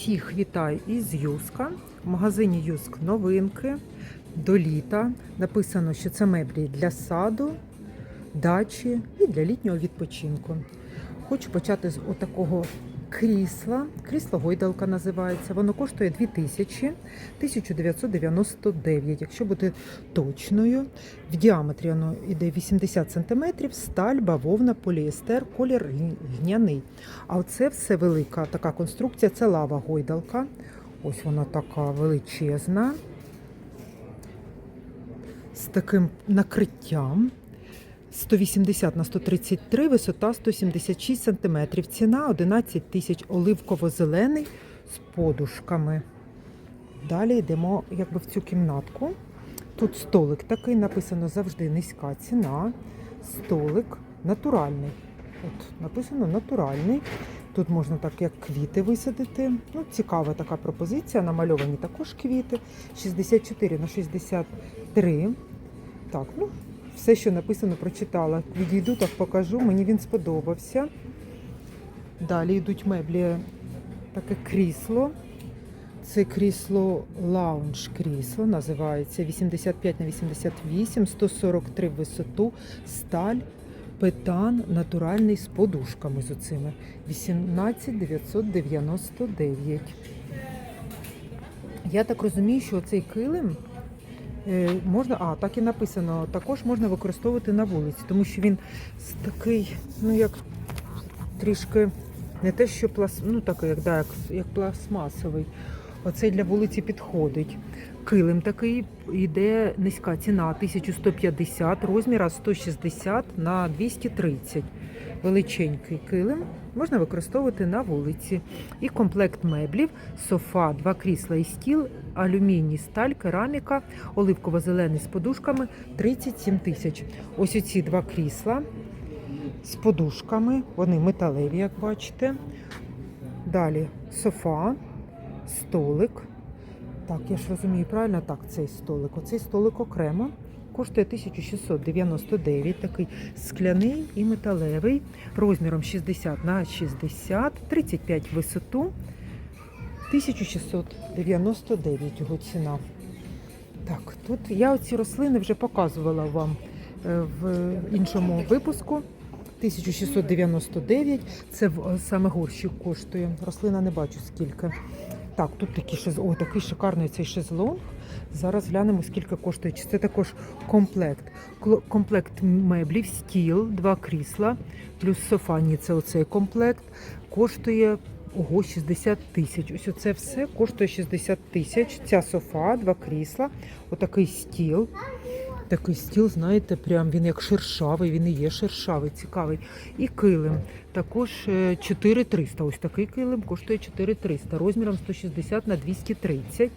Всіх вітаю із Юска. В магазині Юск новинки до літа. Написано, що це меблі для саду, дачі і для літнього відпочинку. Хочу почати з отакого крісла. Крісло гойдалка називається. Воно коштує 2000 1999, якщо бути точною. В діаметрі воно йде 80 см, сталь, бавовна, поліестер, колір гняний. А оце все велика така конструкція, це лава гойдалка. Ось вона така величезна. З таким накриттям. 180 на 133, висота 176 см. Ціна 11 тисяч оливково-зелений з подушками. Далі йдемо якби в цю кімнатку. Тут столик такий, написано завжди низька ціна. Столик натуральний. От написано натуральний. Тут можна так як квіти висадити. Ну, цікава така пропозиція. Намальовані також квіти. 64 на 63. Так, ну, все, що написано, прочитала. Відійду, так покажу. Мені він сподобався. Далі йдуть меблі, таке крісло. Це крісло лаунж крісло, називається 85 на 88, 143 в висоту, сталь, петан, натуральний з подушками з оцими. 18 999. Я так розумію, що цей килим можна, а так і написано, також можна використовувати на вулиці, тому що він такий, ну як трішки не те, що плас, ну такий, як, да, як, як пластмасовий. Оцей для вулиці підходить. Килим такий йде низька ціна 1150, розміра 160 на 230. Величенький килим можна використовувати на вулиці. І комплект меблів, софа, два крісла і стіл, алюміній, сталь, кераміка, оливково-зелений з подушками 37 тисяч. Ось оці два крісла з подушками, вони металеві, як бачите. Далі софа, столик. Так, я ж розумію правильно, так, цей столик. Оцей столик окремо. Коштує 1699, такий скляний і металевий, розміром 60 на 60, 35 висоту, 1699 його ціна. Так, тут я оці рослини вже показувала вам е, в іншому випуску. 1699, це саме горщик коштує. Рослина не бачу скільки. Так, тут такий шез... О, такий шикарний цей шезлонг. Зараз глянемо, скільки коштує. Це також комплект. Комплект меблів, стіл, два крісла, плюс софа. Ні, це оцей комплект. Коштує ого, 60 тисяч. Ось оце все коштує 60 тисяч. Ця софа, два крісла, отакий стіл. Такий стіл, знаєте, прям він як шершавий, він і є шершавий, цікавий. І килим. Також е, 4300. Ось такий килим коштує 4300, розміром 160 на 230.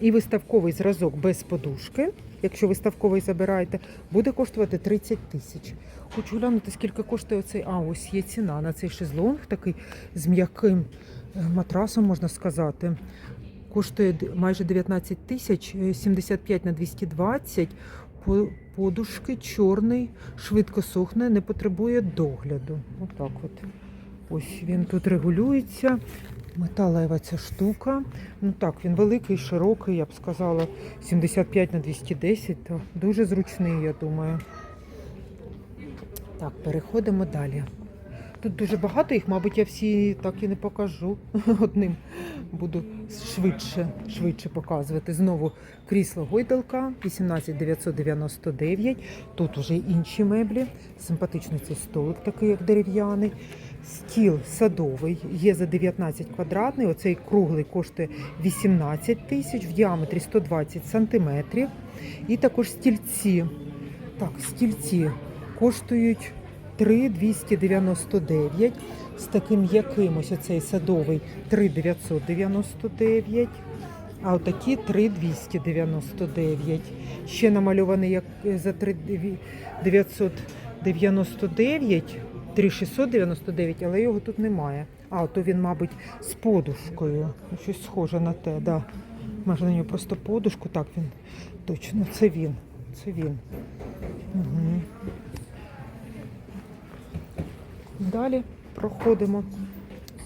І виставковий зразок без подушки, якщо виставковий забираєте, буде коштувати 30 тисяч. Хочу глянути, скільки коштує цей. А, ось є ціна на цей шезлонг, такий з м'яким е, матрасом, можна сказати. Коштує майже 19 тисяч, е, 75 на 220. Подушки чорний, швидко сохне, не потребує догляду. Отак от. Ось він тут регулюється. Металева ця штука. Ну так, він великий, широкий, я б сказала, 75 на 210. То дуже зручний, я думаю. Так, переходимо далі. Тут дуже багато їх, мабуть, я всі так і не покажу. Одним буду швидше, швидше показувати. Знову крісло гойдалка 18999. Тут вже інші меблі. Симпатичний цей столик, такий, як дерев'яний. Стіл садовий є за 19 квадратний. Оцей круглий коштує 18 тисяч, в діаметрі 120 сантиметрів. І також стільці. Так, стільці коштують 3,299. З таким яким ось оцей садовий 3,999. А отакі 3,299. Ще намальований як е, за 3,999, 3,699, але його тут немає. А, то він, мабуть, з подушкою. Щось схоже на те, да. Може на нього просто подушку. Так, він точно, це він. Це він. Угу. Далі проходимо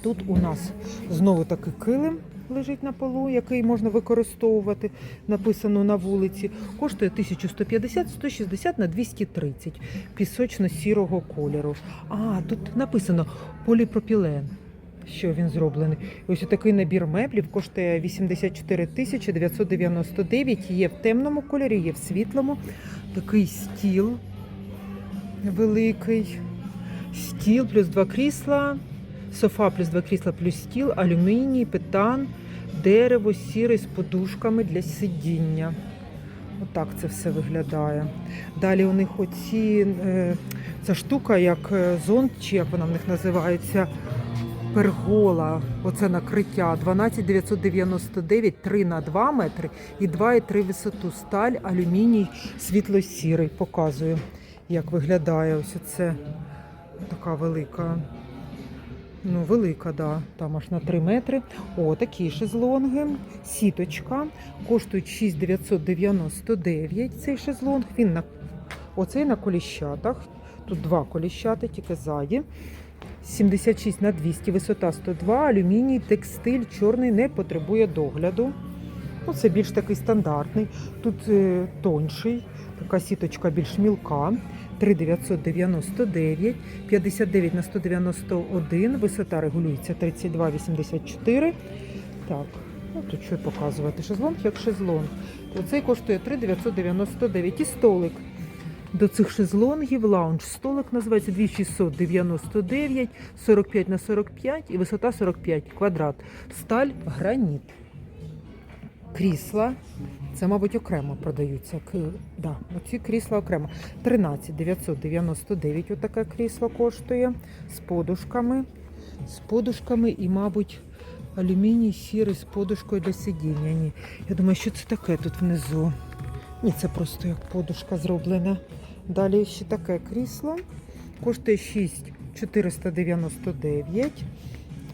Тут у нас знову таки килим лежить на полу, який можна використовувати, написано на вулиці. Коштує 1150, 160 на 230 пісочно-сірого кольору. А, тут написано поліпропілен. Що він зроблений? Ось такий набір меблів коштує 84 тисячі 999. Є в темному кольорі, є в світлому. Такий стіл великий. Стіл плюс два крісла, софа плюс два крісла плюс стіл, алюміній, питан, дерево, сірий з подушками для сидіння. Отак це все виглядає. Далі у них оці, е, ця штука, як е, зонт, чи як вона в них називається, пергола, оце накриття 12 999, 3 на 2 метри і 2,3 висоту. Сталь, алюміній, світло-сірий. Показую, як виглядає ось це така велика. Ну, велика, да. Там аж на 3 метри. О, такі шезлонги. Сіточка. Коштують 6,999 цей шезлонг. Він на оцей на коліщатах. Тут два коліщати, тільки ззаді. 76 на 200, висота 102, алюміній, текстиль, чорний, не потребує догляду. Ну, це більш такий стандартний. Тут е, тонший, така сіточка більш мілка. 3,999, 59 на 191, висота регулюється 32,84. Так, ну тут що показувати? Шезлонг як шезлонг. Оцей коштує 3,999 і столик. До цих шезлонгів лаунж столик називається 2699, 45 на 45 і висота 45 квадрат. Сталь граніт. Крісла. Це, мабуть, окремо продаються. Да, оці крісла окремо. 13 999 отаке крісло коштує з подушками. З подушками і, мабуть, алюміній сірий з подушкою для сидіння. Ні. Я думаю, що це таке тут внизу. Ні, це просто як подушка зроблена. Далі ще таке крісло. Коштує 6 499.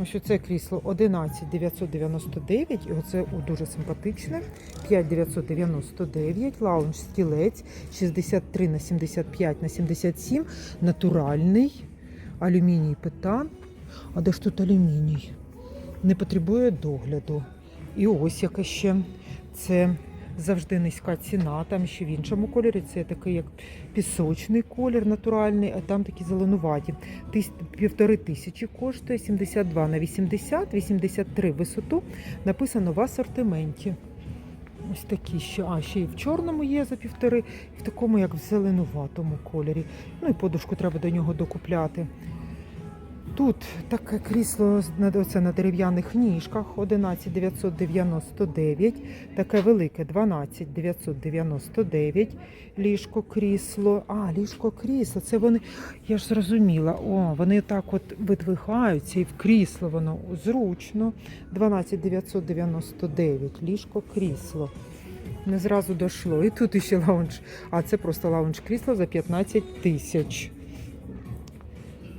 Ось оце крісло 11 999, і оце дуже симпатичне. 5 999, лаунж стілець 63 на 75 на 77, натуральний, алюміній питан. А де ж тут алюміній? Не потребує догляду. І ось яке ще. Це завжди низька ціна. Там ще в іншому кольорі. Це такий як пісочний колір натуральний, а там такі зеленуваті. Півтори тисячі коштує 72 на 80, 83 висоту. Написано в асортименті. Ось такі ще. А, ще і в чорному є за півтори, і в такому, як в зеленуватому кольорі. Ну і подушку треба до нього докупляти. Тут таке крісло з- на- дерев'яних ніжках 11 999, таке велике 12 999 ліжко крісло. А, ліжко крісло. Це вони, я ж зрозуміла. О, вони так от видвигаються і в крісло воно зручно. 12 999 ліжко крісло. Не зразу дійшло. І тут ще лаунж. А це просто лаунж крісло за 15 тисяч.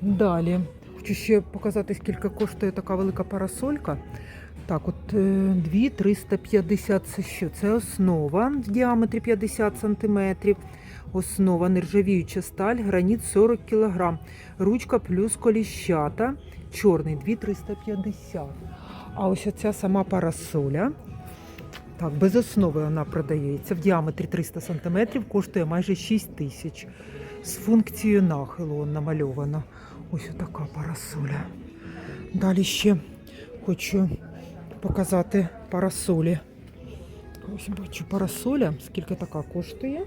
Далі. Хочу ще показати, скільки коштує така велика парасолька. Так, от е, 2 350 це що? Це основа в діаметрі 50 см. Основа нержавіюча сталь, граніт 40 кг. Ручка плюс коліщата. Чорний 2 350. А ось оця сама парасоля. Так, без основи вона продається. В діаметрі 300 см, коштує майже 6 тисяч. З функцією нахилу намальована. Ось така парасоля. Далі ще хочу показати парасолі. Ось бачу парасоля. Скільки така коштує?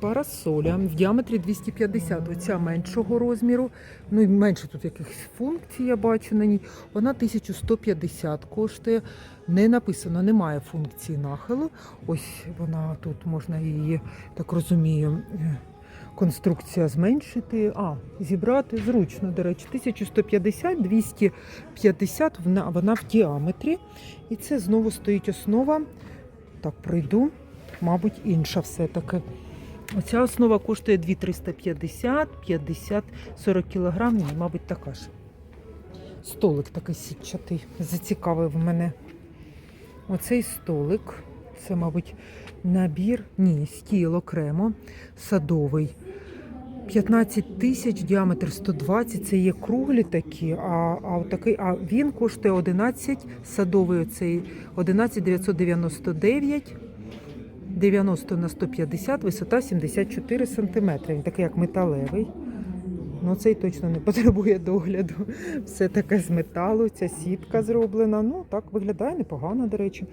Парасоля в діаметрі 250. Оця меншого розміру. Ну і менше тут якихось функцій я бачу на ній. Вона 1150 коштує. Не написано, немає функції нахилу. Ось вона тут можна її, так розумію, е, конструкція зменшити. А, зібрати зручно, до речі, 1150, 250 вона, вона в діаметрі. І це знову стоїть основа. Так, пройду, мабуть, інша все-таки. Оця основа коштує 2350, 50, 40 кг, ні, мабуть, така ж. Столик такий сітчатий, зацікавив мене. Оцей столик, це, мабуть, набір, ні, стіл окремо, садовий. 15 тисяч, діаметр 120, це є круглі такі, а, а, отакий, а він коштує 11, садовий оцей 11 999, 90 на 150, висота 74 см. Він такий як металевий. Ну, цей точно не потребує догляду. Все таке з металу, ця сітка зроблена. Ну, так виглядає непогано, до речі.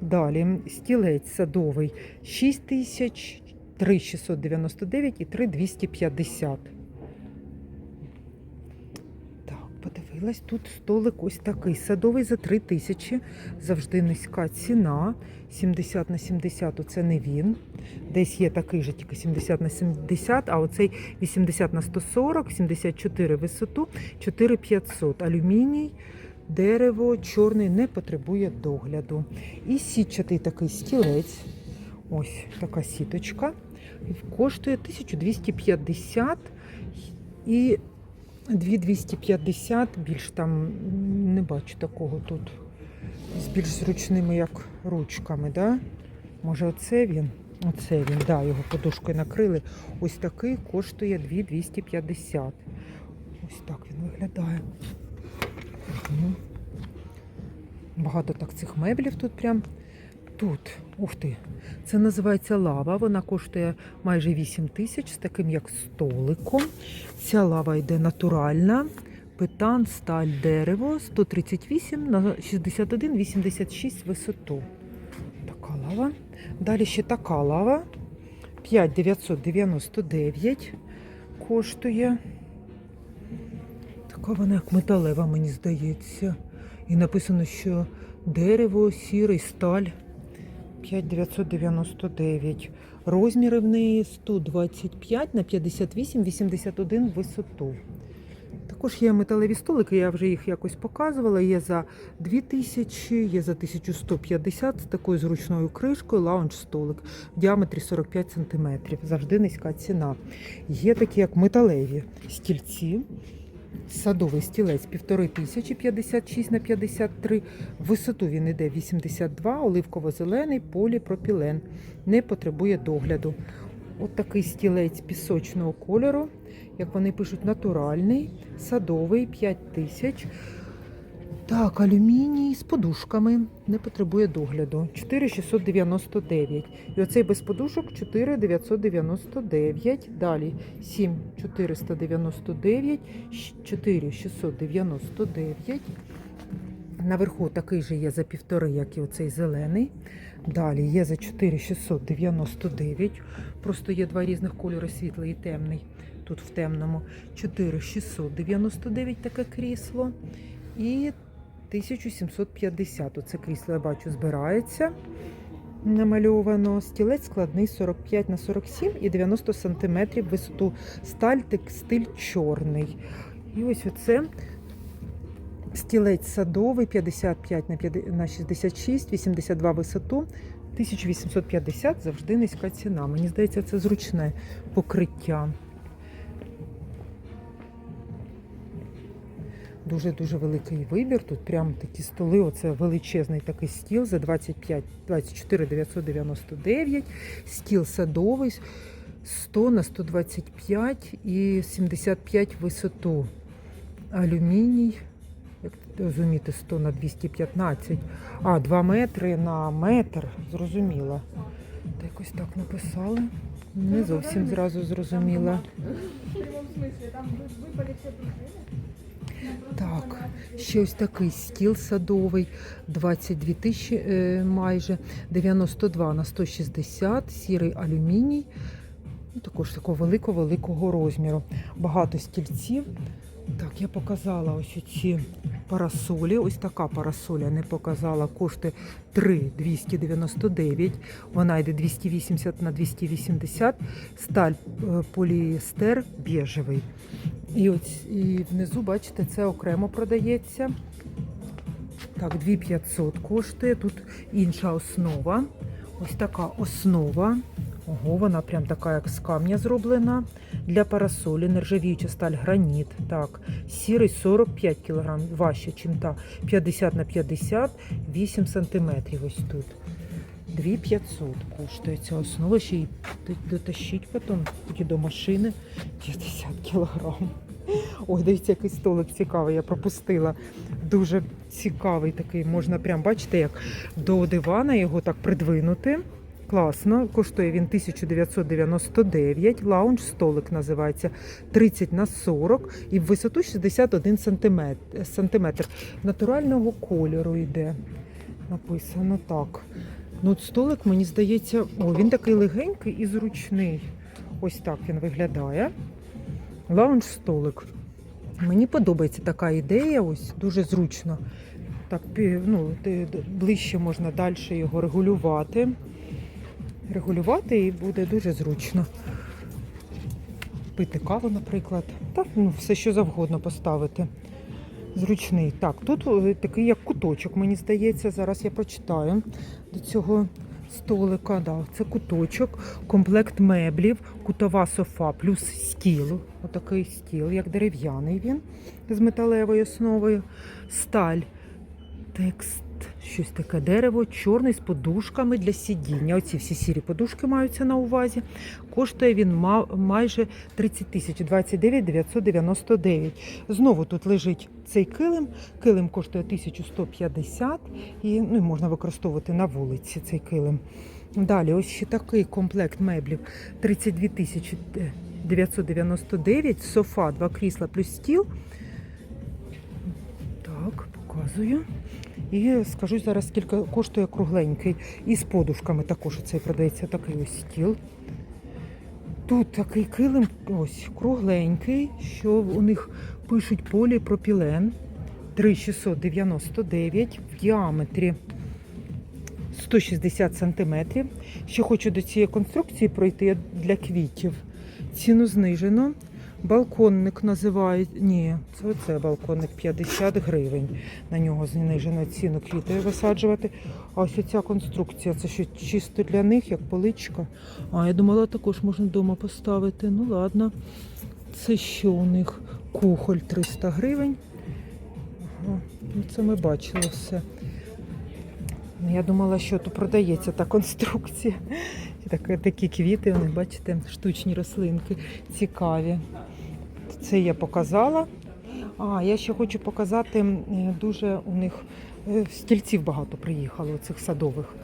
Далі стілець садовий 6 тисяч, 3,699 і 3,250. Так, подивилась, тут столик ось такий. Садовий за 3 тисячі. Завжди низька ціна. 70 на 70 це не він. Десь є такий же, тільки 70 на 70, а оцей 80 на 140, 74 висоту, 4500. Алюміній, дерево, чорний не потребує догляду. І сітчатий такий стілець. Ось така сіточка. Коштує 1250 і 2250, більш там не бачу такого тут. З більш зручними, як ручками, да? Може, оце він? Оце він, да, його подушкою накрили. Ось такий коштує 2250. Ось так він виглядає. Багато так цих меблів тут прям. Тут, ух ти, це називається лава. Вона коштує майже 8 тисяч з таким як столиком. Ця лава йде натуральна. Питан, сталь, дерево 138 на 61, 86 висоту. Така лава. Далі ще така лава. 5999 коштує. Така вона як металева, мені здається. І написано, що дерево, сірий, сталь. 5999. Розміри в неї 125 на 58, 81 висоту. Також є металеві столики, я вже їх якось показувала. Є за 2000, є за 1150 з такою зручною кришкою, лаунж-столик в діаметрі 45 см. Завжди низька ціна. Є такі, як металеві стільці. Садовий стілець 1500 56 на 53. Висоту він іде 82, оливково-зелений, поліпропілен. Не потребує догляду. От такий стілець пісочного кольору, як вони пишуть, натуральний, садовий 5000. Так, алюміній з подушками не потребує догляду. 4699. І оцей без подушок 4999. Далі 7499, 4699. Наверху такий же є за півтори, як і оцей зелений. Далі є за 4699. Просто є два різних кольори, світлий і темний. Тут в темному 4699 таке крісло. І 1750. Оце крісло я бачу збирається. Намальовано стілець складний 45 на 47 і 90 см висоту сталь, текстиль чорний. І ось оце стілець садовий 55 на 50 на 66, 82 висоту, 1850 завжди низька ціна. Мені здається, це зручне покриття. Дуже-дуже великий вибір. Тут прям такі столи. Оце величезний такий стіл за 25, 24 999. Стіл садовий 100 на 125 і 75 висоту. Алюміній. Як розуміти, 100 на 215. А, 2 метри на метр. Зрозуміла. Та якось так написали. Не зовсім зразу зрозуміла. Так, ще ось такий стіл садовий, 22 тисячі е, майже, 92 на 160, сірий алюміній. Ну, також такого великого-великого розміру. Багато стільців. Так, я показала ось ці парасолі. Ось така парасоля не показала. Коштує 3 299. Вона йде 280 на 280. Сталь е, поліестер біжевий. І ось і внизу, бачите, це окремо продається. Так, 2500 коштує. Тут інша основа. Ось така основа. Ого, вона прям така, як з камня зроблена. Для парасолі, нержавіюча сталь, граніт. Так, сірий 45 кг, важче, ніж та. 50 на 50, 8 см ось тут. 2500 коштує ця основа, ще й дотащить потім до машини 50 кілограм. Ой, дивіться, який столик цікавий, я пропустила. Дуже цікавий такий, можна прям бачите, як до дивана його так придвинути. Класно, коштує він 1999, лаунж столик називається 30 на 40 і в висоту 61 сантиметр. Натурального кольору йде. Написано так. Ну, от столик, мені здається, о, він такий легенький і зручний. Ось так він виглядає. Лаунж столик. Мені подобається така ідея, ось дуже зручно. Так, ну, ближче можна далі його регулювати. Регулювати і буде дуже зручно. Пити каву, наприклад. Так, ну, все що завгодно поставити. Зручний. Так, тут е, такий як куточок, мені здається. Зараз я прочитаю до цього столика. Да, це куточок, комплект меблів, кутова софа плюс стіл. Отакий стіл, як дерев'яний він з металевою основою. Сталь, текст, щось таке дерево, чорний з подушками для сидіння. Оці всі сірі подушки маються на увазі. Коштує він майже 30 тисяч, 29 999. Знову тут лежить цей килим. Килим коштує 1150 і ну, можна використовувати на вулиці цей килим. Далі, ось ще такий комплект меблів 32 тисячі 999, софа, два крісла плюс стіл. Так, показую. І скажу зараз, скільки коштує кругленький. І з подушками також цей продається такий ось стіл. Тут такий килим, ось кругленький, що у них пишуть поліпропілен 3699 в діаметрі 160 сантиметрів. Ще хочу до цієї конструкції пройти для квітів. Ціну знижено. Балконник називають. Ні, це оце балконник 50 гривень. На нього знижено ціну квіти висаджувати. А ось ця конструкція, це що чисто для них, як поличка. А я думала, також можна вдома поставити. Ну ладно. Це що у них? Кухоль 300 гривень. Ага, ну це ми бачили все. Ну, Я думала, що тут продається та конструкція. Так, такі квіти, вони, бачите, штучні рослинки цікаві. Це я показала. А, я ще хочу показати, дуже у них е, стільців багато приїхало, цих садових.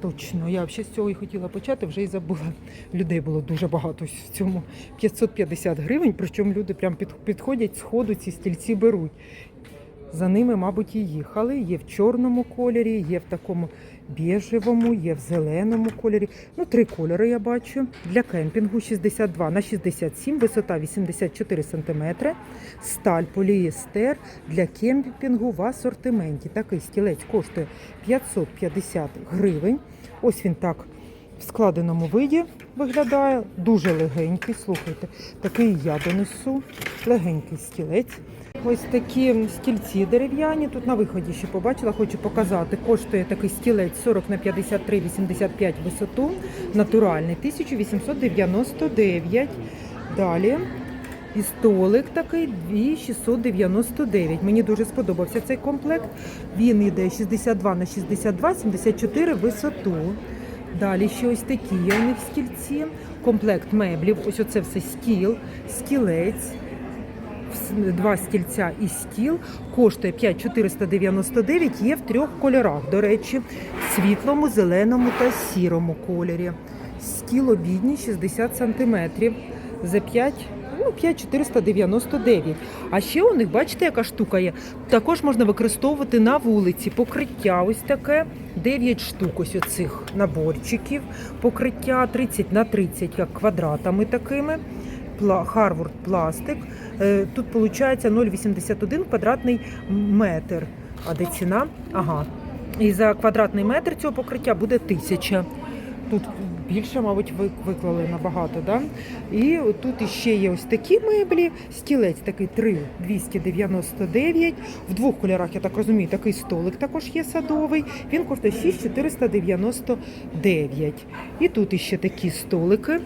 Точно, я взагалі з цього і хотіла почати, вже і забула. Людей було дуже багато в цьому 550 гривень, причому люди прям підходять, з ходу ці стільці беруть. За ними, мабуть, і їхали. Є в чорному кольорі, є в такому біжевому, є в зеленому кольорі. Ну, три кольори я бачу. Для кемпінгу 62 на 67, висота 84 см, сталь полієстер для кемпінгу в асортименті. Такий стілець коштує 550 гривень. Ось він так в складеному виді виглядає. Дуже легенький. Слухайте, такий я донесу. Легенький стілець. Ось такі стільці дерев'яні. Тут на виході ще побачила, хочу показати. Коштує такий стілець 40 на 53, 85 висоту. Натуральний 1899. Далі. І столик такий 2699. Мені дуже сподобався цей комплект. Він йде 62 на 62, 74 висоту. Далі ще ось такі є у них стільці. Комплект меблів. Ось оце все стіл, стілець два стільця і стіл коштує 5499, є в трьох кольорах. До речі, в світлому, зеленому та сірому кольорі. Стіл обідній 60 см за 5 Ну, 5499. А ще у них, бачите, яка штука є. Також можна використовувати на вулиці. Покриття ось таке. 9 штук ось оцих наборчиків. Покриття 30 на 30, як квадратами такими. Харвард пластик. Е, Тут виходить 0,81 квадратний метр. А де ціна? Ага. І за квадратний метр цього покриття буде 1000. Тут більше, мабуть, виклали набагато, да? І тут іще є ось такі меблі. Стілець такий 3 299. В двох кольорах, я так розумію, такий столик також є садовий. Він коштує 6499. І тут іще такі столики.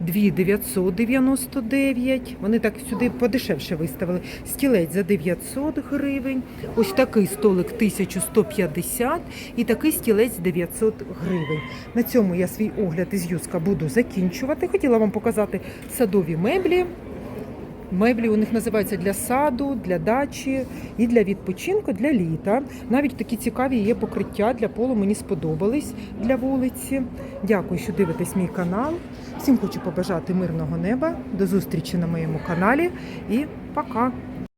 Дві 999. Вони так сюди подешевше виставили. Стілець за 900 гривень. Ось такий столик 1150 і такий стілець 900 гривень. На цьому я свій огляд із Юска буду закінчувати. Хотіла вам показати садові меблі. Меблі у них називаються для саду, для дачі і для відпочинку, для літа. Навіть такі цікаві є покриття для полу. Мені сподобались для вулиці. Дякую, що дивитесь мій канал. Всім хочу побажати мирного неба. До зустрічі на моєму каналі і пока!